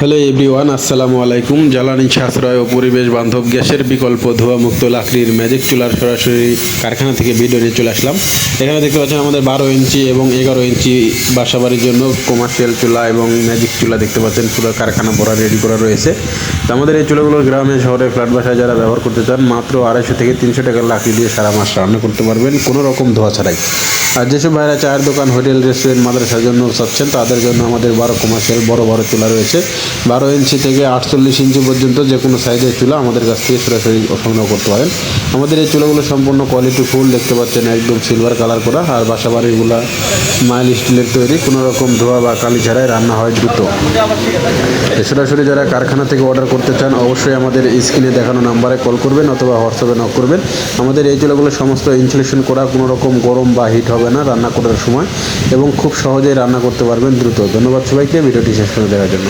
Hello everyone, আসসালামু আলাইকুম। জ্বালানি সাশ্রয় ও পরিবেশ বান্ধব গ্যাসের বিকল্প ধোঁয়ামুক্ত লাকড়ির ম্যাজিক চুলার সরাসরি কারখানা থেকে ভিডিও নিয়ে চলে আসলাম। এখানে দেখতে পাচ্ছেন আমাদের বারো ইঞ্চি এবং এগারো ইঞ্চি বাসাবাড়ির জন্য কমার্শিয়াল চুলা এবং ম্যাজিক চুলা দেখতে পাচ্ছেন। পুরো কারখানা ভরা রেডি করা রয়েছে। তো আমাদের এই চুলাগুলো গ্রামে, শহরে ফ্ল্যাট বাসায় যারা ব্যবহার করতে চান, মাত্র আড়াইশো থেকে তিনশো টাকার লাকড়ি দিয়ে সারা মাস রান্না করতে পারবেন। কোনো রকম ধোঁয়া ছাড়াই। আর যেসব ভাইরা চায়ের দোকান, হোটেল, রেস্টুরেন্ট, মাদ্রাসার জন্য চাচ্ছেন, তাদের জন্য আমাদের বারো কমার্শিয়াল বড় বড় চুলা রয়েছে। বারো ইঞ্চি থেকে আটচল্লিশ ইঞ্চি পর্যন্ত যে কোনো সাইজের চুলা আমাদের কাছ থেকে সরাসরি সংগ্রহ করতে পারেন। আমাদের এই চুলাগুলো সম্পূর্ণ কোয়ালিটি ফুল দেখতে পাচ্ছেন, একদম সিলভার কালার করা। আর বাসা বাড়িগুলা মাইল স্টিলের তৈরি, কোনো রকম ধোয়া বা কালি ছাড়াই রান্না হয় দ্রুত। সরাসরি যারা কারখানা থেকে অর্ডার করতে চান, অবশ্যই আমাদের স্ক্রিনে দেখানো নাম্বারে কল করবেন অথবা হোয়াটসঅ্যাপে নক করবেন। আমাদের এই চুলাগুলো সমস্ত ইনসুলেশন করা, কোনো রকম গরম বা হিট হবে না রান্না করার সময় এবং খুব সহজেই রান্না করতে পারবেন দ্রুত। ধন্যবাদ সবাইকে, ভিডিওটি শেষ করে দেওয়ার জন্য।